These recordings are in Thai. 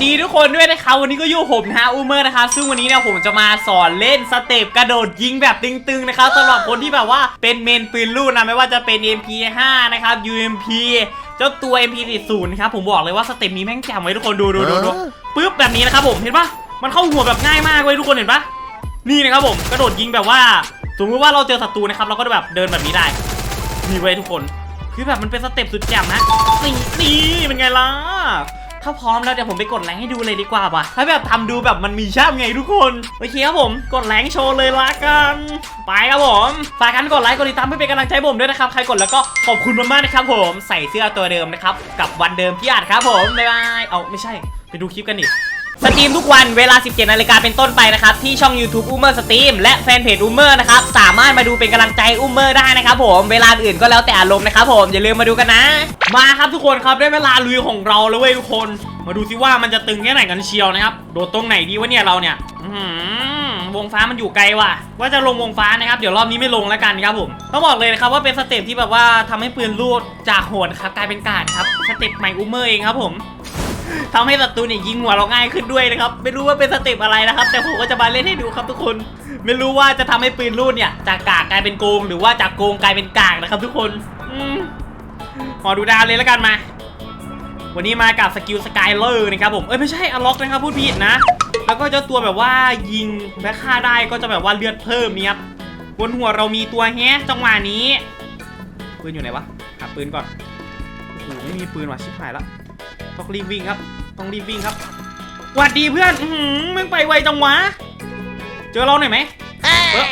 ดีทุกคนด้วยนะครับวันนี้ก็อยู่กับผมนะฮะอูเมอร์นะครับซึ่งวันนี้เนี่ยผมจะมาสอนเล่นสเต็ปกระโดดยิงแบบตึงๆนะครับสำหรับคนที่แบบว่าเป็นเมนปืนลูกนะไม่ว่าจะเป็น MP5 นะครับ UMP เจ้าตัว MP40 นะครับผมบอกเลยว่าสเต็ปนี้แม่งแจ่มไว้ทุกคนดูดูดูดูปึ๊บแบบนี้นะครับผมเห็นปะมันเข้าหัวแบบง่ายมากเว้ยทุกคนเห็นปะนี่นะครับผมกระโดดยิงแบบว่า สมมติว่าเราเจอศัตรูนะครับเราก็แบบเดินแบบนี้ได้นี่เว้ยทุกคน คือแบบมันเป็นสเต็ปสุดแจ่มนะนี่นี่เป็นไงล่ะ ถ้าพร้อมแล้วเดี๋ยวผมไปกดแรงให้ดูเลยดีกว่าป่ะถ้าแบบทำดูแบบมันมีช่ำไงทุกคน โอเคครับผม กดแรงโชว์เลยละกัน ไปครับผมฝากกันกดไลค์กดติดตามเพื่อเป็นกำลังใจผมด้วยนะครับ ใครกดแล้วก็ขอบคุณมากๆนะครับผม ใส่เสื้อตัวเดิมนะครับ กับวันเดิมพี่อาจครับผม บ๊ายบาย เอาไม่ใช่ ไปดูคลิปกันดิ สตรีมทุกวันเวลา 17นาฬิกาเป็นต้นไปนะครับที่ช่อง YouTube อุ้มเมอร์สตรีมและแฟนเพจอุ้มเมอร์นะครับสามารถมาดูเป็นกำลังใจอุ้มเมอร์ได้นะครับผมเวลาอื่นก็แล้วแต่อารมณ์นะครับผมอย่าลืมมาดูกันนะ มาครับทุกคนครับได้เวลาลุยของเราแล้วเว้ยทุกคน มาดูซิว่ามันจะตึงแค่ไหนกันเชียวนะครับโดดตรงไหนดีวะเนี่ยเราเนี่ยวงฟ้ามันอยู่ไกลว่ะ ว่าจะลงวงฟ้านะครับ เดี๋ยวรอบนี้ไม่ลงแล้วกันครับผม ต้องบอกเลยนะครับว่าเป็นสเต็ปที่แบบว่าทำให้ปืนลูดจากโหดครับกลายเป็นกาดครับ สเต็ปใหม่อุ้มเมอร์เองครับผม ทำให้ศัตรูเนี่ยยิงหัวเราง่ายขึ้นด้วยนะครับ ไม่รู้ว่าเป็นสเต็ปอะไรนะครับ แต่ผมก็จะมาเล่นให้ดูครับทุกคน ไม่รู้ว่าจะทำให้ปืนรูดเนี่ยจากกากกลายเป็นโกง หรือว่าจากโกงกลายเป็นกากนะครับ ทุกคนอขอดูดาวเลยแล้วกันมา วันนี้มากับสกิลสกายเลอร์นะครับผม เอ้ยไม่ใช่อล็อกนะครับพูดผิดนะ แล้วก็เจ้าตัวแบบว่ายิงและฆ่าได้ก็จะแบบว่าเลือดเพิ่มเนี่ยครับ บนหัวเรามีตัวแฮะจังหวะนี้ ปืนอยู่ไหนวะ หาปืนก่อนโอ้ไม่มีปืนว่ะชิบหายแล้ว ต้องรีบวิ่งครับ ต้องรีบวิ่งครับหวัดดีเพื่อน อือหือมึงไปไวจังวะ เจอเราหน่อยไหมเออ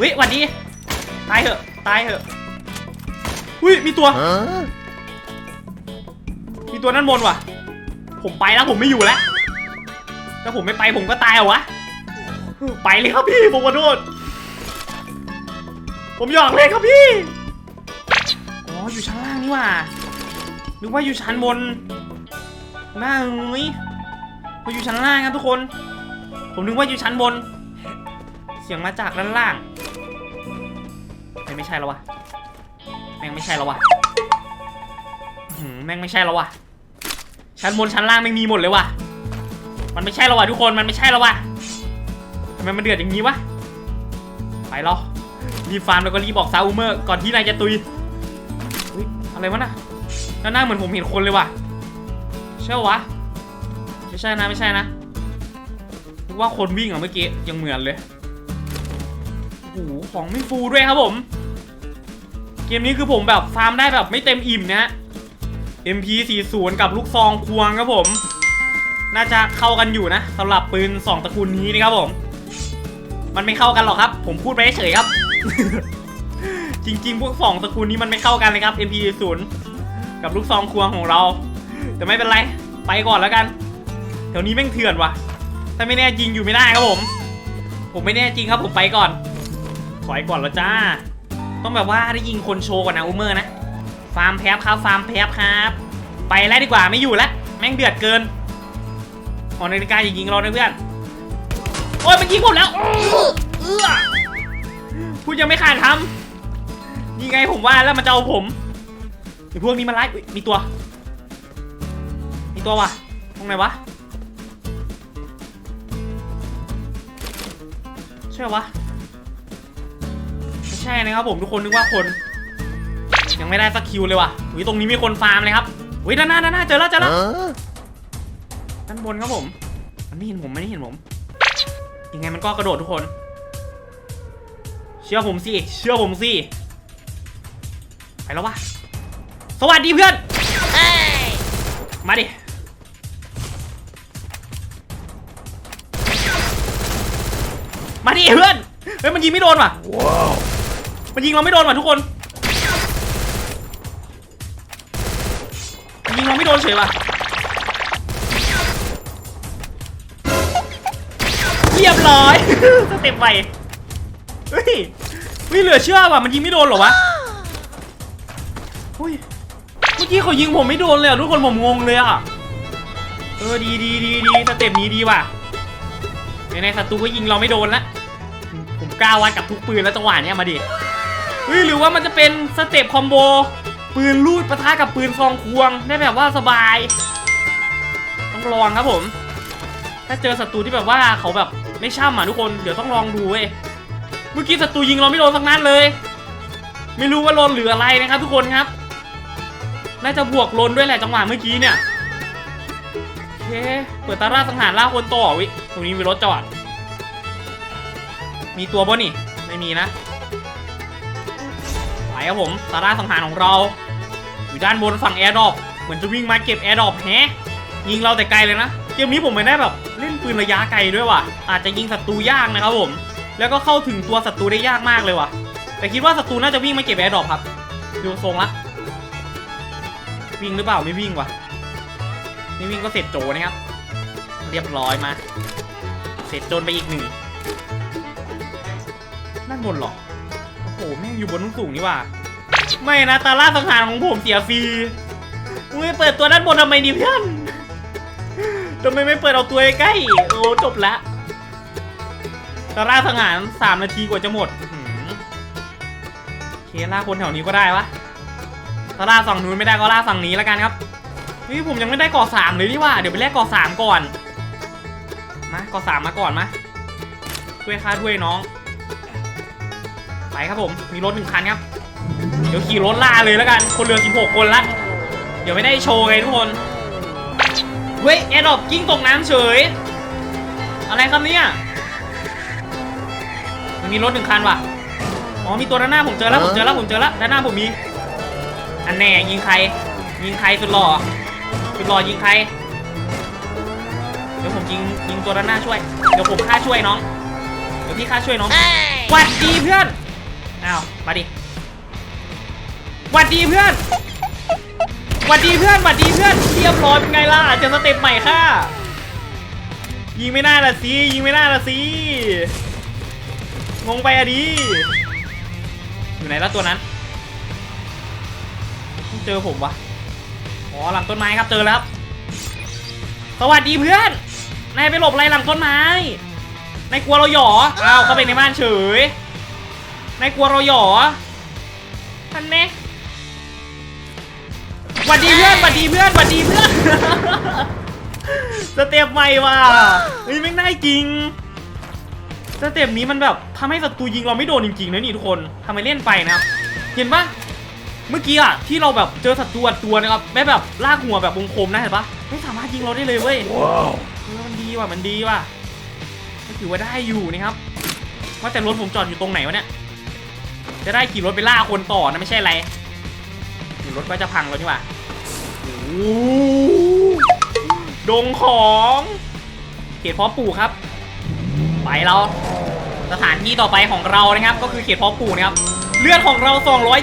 วิหวัดดี ตายเถอะ ตายเถอะอุ้ยมีตัว Huh? มีตัวนั่นบนว่ะ ผมไปแล้วผมไม่อยู่แล้ว ถ้าผมไม่ไปผมก็ตายเหรอวะ ไปเลยครับพี่ผมขอโทษผมหยอกเลยครับพี่ อ๋ออยู่ชั้นล่างนี่หว่า นึกว่าอยู่ชั้นบนหน้าเอ้ยพออยู่ชั้นล่างครับทุกคน ผมนึกว่าอยู่ชั้นบน เสียงมาจากด้านล่างเฮ้ยไม่ใช่แล้ววะแม่งไม่ใช่แล้ววะหือแม่งไม่ใช่แล้ววะชั้นบนชั้นล่างไม่มีหมดเลยวะมันไม่ใช่แล้ววะทุกคนมันไม่ใช่แล้ววะทำไมมันเดือดอย่างนี้วะไปเรารีฟาร์มแล้วก็รีบบอกซาอูเมอร์ก่อนที่นายจะตุยอุ๊ยอะไรวะน่ะ ด้านหน้าเหมือนผมเห็นคนเลยว่ะใช่ปะวะไม่ใช่นะไม่ใช่นะนึกว่าคนวิ่งอะเมื่อกี้ยังเหมือนเลยโอ้โหของไม่ฟูด้วยครับผม เกมนี้คือผมแบบฟาร์มได้แบบไม่เต็มอิ่มนะฮะ MP40 กับลูกซองควงครับผม น่าจะเข้ากันอยู่นะสำหรับปืน 2ตระกูลนี้นะครับผม มันไม่เข้ากันหรอกครับ ผมพูดไปเฉยครับ จริง ๆ พวกสองตระกูลนี้มันไม่เข้ากันเลยครับ MP40 กับลูกซองควงของเรา แต่ไม่เป็นไร ไปก่อนแล้วกันแถวนี้แม่งเถื่อนว่ะ ถ้าไม่แน่จริงอยู่ไม่ได้ครับผม ผมไม่แน่จริงครับผมไปก่อน ถอยก่อนแล้วจ้า ต้องแบบว่าได้ยิงคนโชว์ก่อนนะอูเมอร์นะ ฟาร์มแพบครับฟาร์มแพบครับ ไปแล้วดีกว่าไม่อยู่แล้วแม่งเดือดเกินหอนาฬิกาอย่ายิงเรานะเพื่อน โอ้ยมันยิงผมแล้วพูดยังไม่ขาดคำยังไงผมว่าแล้วมันจะเอาผม ไอพวกนี้มันไล่อุ๊ยมีตัว มีตัววะตรงไหนวะใช่วะไม่ใช่นะครับผมทุกคนนึกว่าคน ยังไม่ได้สักคิวเลยว่ะอุ้ยตรงนี้มีคนฟาร์มเลยครับอุ้ยด้านหน้าด้านหน้าเจอแล้วเจอแล้ว Huh? ด้านบนครับผมมันไม่เห็นผมไม่ได้เห็นผมยังไงมันก็กระโดดทุกคน เชื่อผมสิเชื่อผมสิไปแล้ววะ สวัสดีเพื่อน มาดิ มาดิเพื่อน เฮ้ยมันยิงไม่โดนว่ะ มันยิงเราไม่โดนว่ะทุกคน ยิงเราไม่โดนเฉยว่ะเรียบร้อย สเต็ปใหม่เฮ้ยเฮ้ยเหลือเชื่อว่ะ มันยิงไม่โดนหรอวะเฮ้ย มื่อกี้เขายิงผมไม่โดนเลยอะทุกคนผมงงเลยอะเออดีดีดีดีสเต็ปนี้ดีว่ะในในศัตรูก็ยิงเราไม่โดนละผมกล้าวัดกับทุกปืนแล้วจังหวะเนี้ยมาดิเฮ้ยหรือว่ามันจะเป็นสเต็ปคอมโบปืนลูดปะทะกับปืนซองควงได้แบบว่าสบาย ต้องลองครับผม ถ้าเจอศัตรูที่แบบว่าเขาแบบไม่ช่ำอะทุกคนเดี๋ยวต้องลองดูเว้ยเมื่อกี้ศัตรูยิงเราไม่โดนสักนัดเลย ไม่รู้ว่าโลนหรืออะไรนะครับทุกคนครับ น่าจะบวกลนด้วยแหละจังหวะเมื่อกี้เนี่ยโอเคเปิดตาราสังหารล่าคนต่อวิตรงนี้มีรถจอด มีตัวบ่นี่ ไม่มีนะไปครับผมตาราสังหารของเรา อยู่ด้านบนฝั่งแอร์ดรอปเหมือนจะวิ่งมาเก็บแอร์ดรอปแฮยิงเราแต่ไกลเลยนะเกมนี้ผมไม่ได้แบบเล่นปืนระยะไกลด้วยว่ะ อาจจะยิงศัตรูยากนะครับผม แล้วก็เข้าถึงตัวศัตรูได้ยากมากเลยว่ะ แต่คิดว่าศัตรูน่าจะวิ่งมาเก็บแอร์ดรอปครับ ดูทรงละ วิ่งหรือเปล่าไม่วิ่งวะไม่วิ่งก็เสร็จโจนะครับ เรียบร้อยมา เสร็จโจนไปอีกหนึ่งนั่นบนหรอโอ้โหแม่งอยู่บนนุ่งสูงนี่ว่ะไม่นะตาล่าสังหารของผมเสียฟรีมึงไม่เปิดตัวด้านบนทำไมดิเพื่อนทำไมไม่เปิดเอาตัวใกล้โอ้จบละตาล่าสังหารสามนาทีกว่าจะหมดเคล่าคนแถวนี้ก็ได้วะ ถ้าล่าฝั่งนู้นไม่ได้ก็ล่าฝั่งนี้แล้วกันครับเฮ้ยผมยังไม่ได้ก่อสามเลยนี่ว่าเดี๋ยวไปแลกก่อสามก่อนมาก่อสามมาก่อนมาช่วยค่าด้วยน้อง ไปครับผมมีรถหนึ่งคันครับ เดี๋ยวขี่รถล่าเลยแล้วกัน คนเรือ16คนละเดี๋ยวไม่ได้โชว์ไงทุกคนเว้ยแอร์ดอปกิ้งตกน้ำเฉย อะไรครับเนี่ยมันมีรถหนึ่งคันว่ะอ๋อมีตัวด้านหน้าผมเจอแล้วผมเจอแล้วผมเจอแล้วด้านหน้าผมมี อันแน่ยิงใคร ยิงใครสุดหล่อสุดหล่อยิงใคร เดี๋ยวผมยิงยิงตัวด้านหน้าช่วย เดี๋ยวผมฆ่าช่วยน้อง เดี๋ยวพี่ฆ่าช่วยน้องหวัดดีเพื่อน อ้าว มาดิหวัดดีเพื่อนหวัดดีเพื่อนหวัดดีเพื่อนเรียบร้อยเป็นไงล่ะเจอสเต็ปใหม่ค่ะยิงไม่ได้ละสิยิงไม่ได้ละสิงงไปอะดิอยู่ไหนละตัวนั้น เจอผมวะอ๋อหลังต้นไม้ครับเจอแล้วครับสวัสดีเพื่อนนายไปหลบอะไรหลังต้นไม้นายกลัวเราหยออ้าวเข้าไปในบ้านเฉยนายกลัวเราหยอท่านเน่หวัดดีเพื่อนหวัดดีเพื่อนหวัดดีเพื่อนสเต็ปใหม่ว่ะเฮ้ยไม่งได้จริงสเต็ปนี้มันแบบทำให้ศัตรูยิงเราไม่โดนจริงๆนะนี่ทุกคนทำไมเล่นไปนะครับเห็นปะ เมื่อกี้อะที่เราแบบเจอศัตรูอัดตัวนะครับแม่แบบลากหัวแบบวงคมนะเห็นปะไม่สามารถยิงเราได้เลยเว้ยว้าวเออมันดีว่ะมันดีว่ะก็ถือว่าได้อยู่นะครับว่าแต่รถผมจอดอยู่ตรงไหนวะเนี่ยจะได้ขี่รถไปล่าคนต่อนะไม่ใช่อะไรเดี๋ยวรถก็จะพังแล้วนี่หว่าโอ้โหดงของเขตเพาะปลูกครับ ไปเราสถานที่ต่อไปของเรานะครับ ก็คือเขตเพาะปลูกนะครับ เลือดของเรา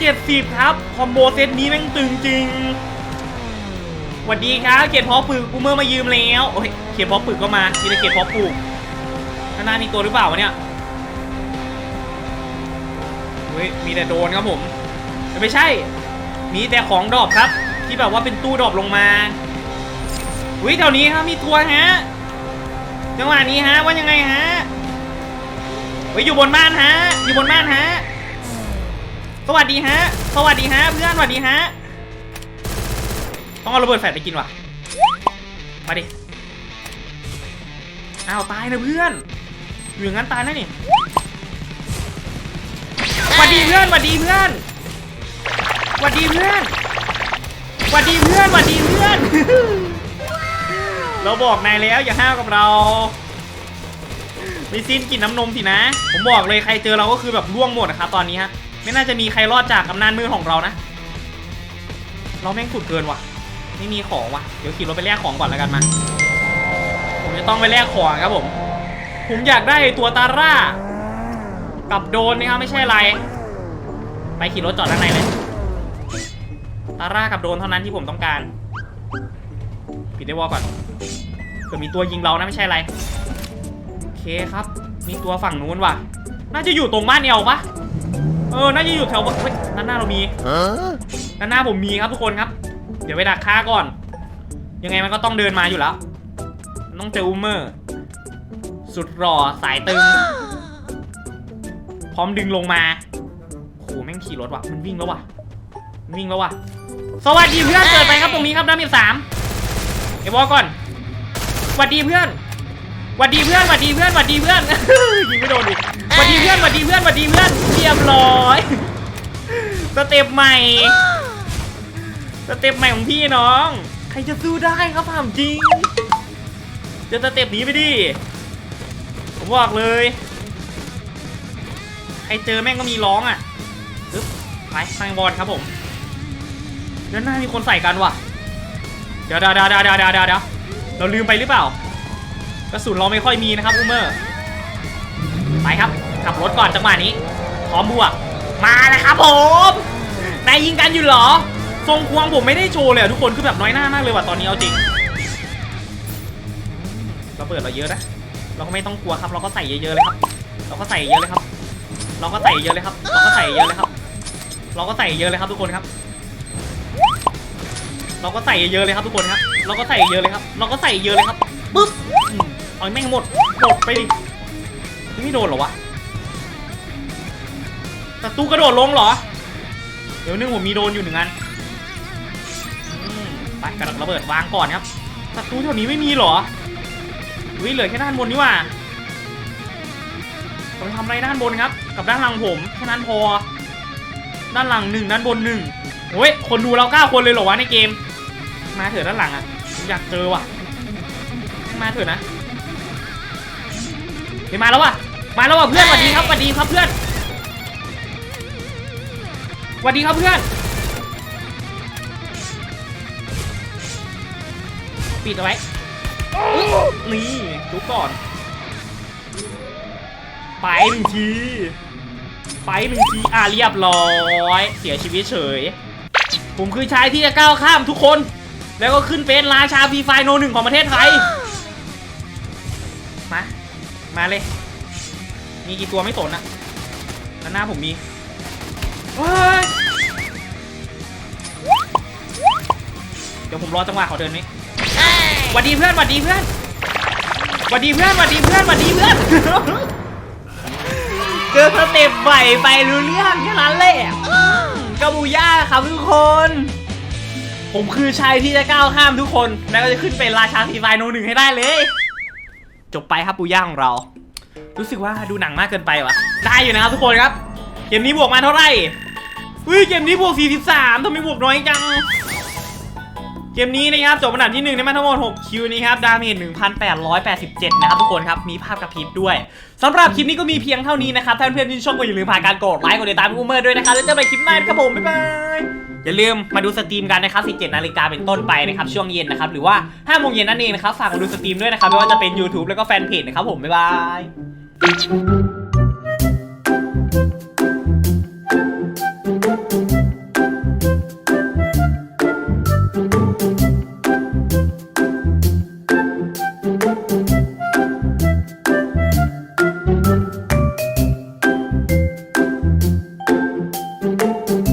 270 ครับ คอมโบเซตนี้แม่งตึงจริงสวัสดีครับ เขียนพาะปลูกกูเมื่อมายืมแล้ว โอ้ย เขียนพาะปลูกก็มามีแต่เขียนพาะปลูกข้างหน้ามีตัวหรือเปล่าวะเนี่ย เฮ้ย มีแต่โดนครับผมแต่ไม่ใช่ มีแต่ของดรอปครับ ที่แบบว่าเป็นตู้ดรอปลงมาอุ้ยแถวนี้ครับมีตัวฮะ จังหวะนี้ฮะว่ายังไงฮะเฮ้ยอยู่บนบ้านฮะ อยู่บนบ้านฮะ สวัสดีฮะ สวัสดีฮะเพื่อนสวัสดีฮะ ต้องเอาระเบิดแฟลชไปกินว่ะ มาดิ อ้าวตายนะเพื่อน อยู่อย่างนั้นตายแน่นี่หวัดดีเพื่อนหวัดดีเพื่อนหวัดดีเพื่อนหวัดดีเพื่อนหวัดดีเพื่อน เราบอกนายแล้วอย่าห้าวกับเราไม่สิ้นกินน้ำนมสินะ ผมบอกเลยใครเจอเราก็คือแบบล่วงหมดนะครับตอนนี้ฮะ ไม่น่าจะมีใครรอดจากอำนาจมืดของเรานะ เราแม่งสุดเกินว่ะ ไม่มีของว่ะ เดี๋ยวขี่รถไปแลกของก่อนแล้วกันมา ผมจะต้องไปแลกของครับผม ผมอยากได้ตัวตาร่า กับโดนนะครับไม่ใช่อะไร ไปขี่รถจอดด้านในเลย ตาร่ากับโดนเท่านั้นที่ผมต้องการ ปิดได้วอลก่อนเผื่อมีตัวยิงเรานะไม่ใช่อะไร โอเคครับ มีตัวฝั่งนู้นว่ะ น่าจะอยู่ตรงบ้านเอวปะ เออ น่าจะอยู่แถวเฮ้ยด้านหน้าเรามี Huh? ด้านหน้าผมมีครับทุกคนครับ เดี๋ยวไปดักฆ่าก่อน ยังไงมันก็ต้องเดินมาอยู่แล้วมันต้องเจออูมเมอร์ สุดหล่อสายตึง พร้อมดึงลงมาโหแม่งขี่รถว่ะ มันวิ่งแล้วว่ะมันวิ่งแล้วว่ะ สวัสดีเพื่อนเกิดไปครับตรงนี้ครับดาเมจสามเอวอลก่อนหวัดดีเพื่อน หวัดดีเพื่อนหวัดดีเพื่อนหวัดดีเพื่อนยิงไม่โดนดิหวัดดีเพื่อนหวัดดีเพื่อนหวัดดีเพื่อนเรียบร้อยสเต็ปใหม่สเต็ปใหม่ของพี่น้อง ใครจะสู้ได้ครับถามจริงจะสเต็ปนี้ไปดิผมบอกเลยใครเจอแม่งก็มีร้องอะอึ๊บไปทางบอลครับผมเดี๋ยวหน้ามีคนใส่กันว่ะเดี๋ยวเดี๋ยวเดี๋ยวเดี๋ยวเดี๋ยวเดี๋ยวเดี๋ยวเราลืมไปหรือเปล่า กระสุนเราไม่ค่อยมีนะครับอูเมอร์ไปครับ ขับรถก่อนจังหวะนี้ พร้อมบวก มาแล้วครับผมนายยิงกันอยู่เหรอ ทรงควงผมไม่ได้โชว์เลยอะทุกคนคือแบบน้อยหน้ามากเลยว่ะตอนนี้เอาจริงเราเปิดเราเยอะนะเราก็ไม่ต้องกลัวครับ เราก็ใส่เยอะๆเลยครับ เราก็ใส่เยอะเลยครับ เราก็ใส่เยอะเลยครับ เราก็ใส่เยอะเลยครับ เราก็ใส่เยอะเลยครับทุกคนครับ เราก็ใส่เยอะเลยครับทุกคนครับ เราก็ใส่เยอะเลยครับ เราก็ใส่เยอะเลยครับปึ๊บ เอาให้แม่งหมดหมดไปดิไม่โดนหรอวะศัตรูกระโดดลงเหรอ เดี๋ยวนึงผมมีโดนอยู่หนึ่งอันอไปกระโดดระเบิดวางก่อนครับศัตรูแถวนี้ไม่มีหรออุ้ยเหลือแค่ด้านบนนี่หว่าผมทำอะไรด้านบนครับ กับด้านหลังผมแค่นั้นพอ ด้านหลังหนึ่งด้านบนหนึ่งโอ้ยคนดูเราเก้าคนเลยเหรอวะในเกม มาเถอะด้านหลังอะอยากเจอว่ะ มาเถอะนะ เฮ้ยมาแล้วว่ะมาแล้วว่ะเพื่อนสวัสดีครับสวัสดีครับเพื่อนสวัสดีครับเพื่อนปิดเอาไว้นี่ดูก่อน ไปหนึ่งทีไปหนึ่งทีอะเรียบร้อย เสียชีวิตเฉย ผมคือชายที่จะก้าวข้ามทุกคน แล้วก็ขึ้นเป็นราชาฟีไฟโนหนึ่งของประเทศไทย มาเลย มีกี่ตัวไม่สนอะด้านหน้าผมมีเฮ้ยเดี๋ยวผมรอจังหวะเขาเดินนี้หวัดดีเพื่อนหวัดดีเพื่อนหวัดดีเพื่อนหวัดดีเพื่อนหวัดดีเพื่อนเจอสเต็ปใหม่ไปรู้เรื่องแค่นั้นแหละกาบูย่าครับทุกคน ผมคือชายที่จะก้าวข้ามทุกคน แล้วก็จะขึ้นเป็นราชาทีไฟโนหนึ่งให้ได้เลย จบไปครับปูย่าของเรา รู้สึกว่าดูหนังมากเกินไปวะได้อยู่นะครับทุกคนครับ เกมนี้บวกมาเท่าไหร่เฮ้ยเกมนี้บวก 43ทำไมบวกน้อยจัง เกมนี้นะครับจบอันดับที่1ได้มาทั้งหมด 6 คิวนี้ครับดาเมจ1,887 นะครับทุกคนครับ มีภาพกระพริบด้วยสำหรับคลิปนี้ก็มีเพียงเท่านี้นะครับถ้าเพื่อนๆที่ชอบก็อย่าลืมผ่านการกดไลค์กดติดตามอูเมอร์ด้วยนะครับแล้วเจอกันใหม่คลิปหน้าครับผมบ๊ายบายอย่าลืมมาดูสตรีมกันนะครับ17นาฬิกาเป็นต้นไปนะครับช่วงเย็นนะครับหรือว่า5โมงเย็นนั่นเองนะครับฝากมาดูสตรีมด้วยนะครับไม่ว่าจะเป็น YouTube แล้วก็แฟนเพจนะครับผมบ๊ายบาย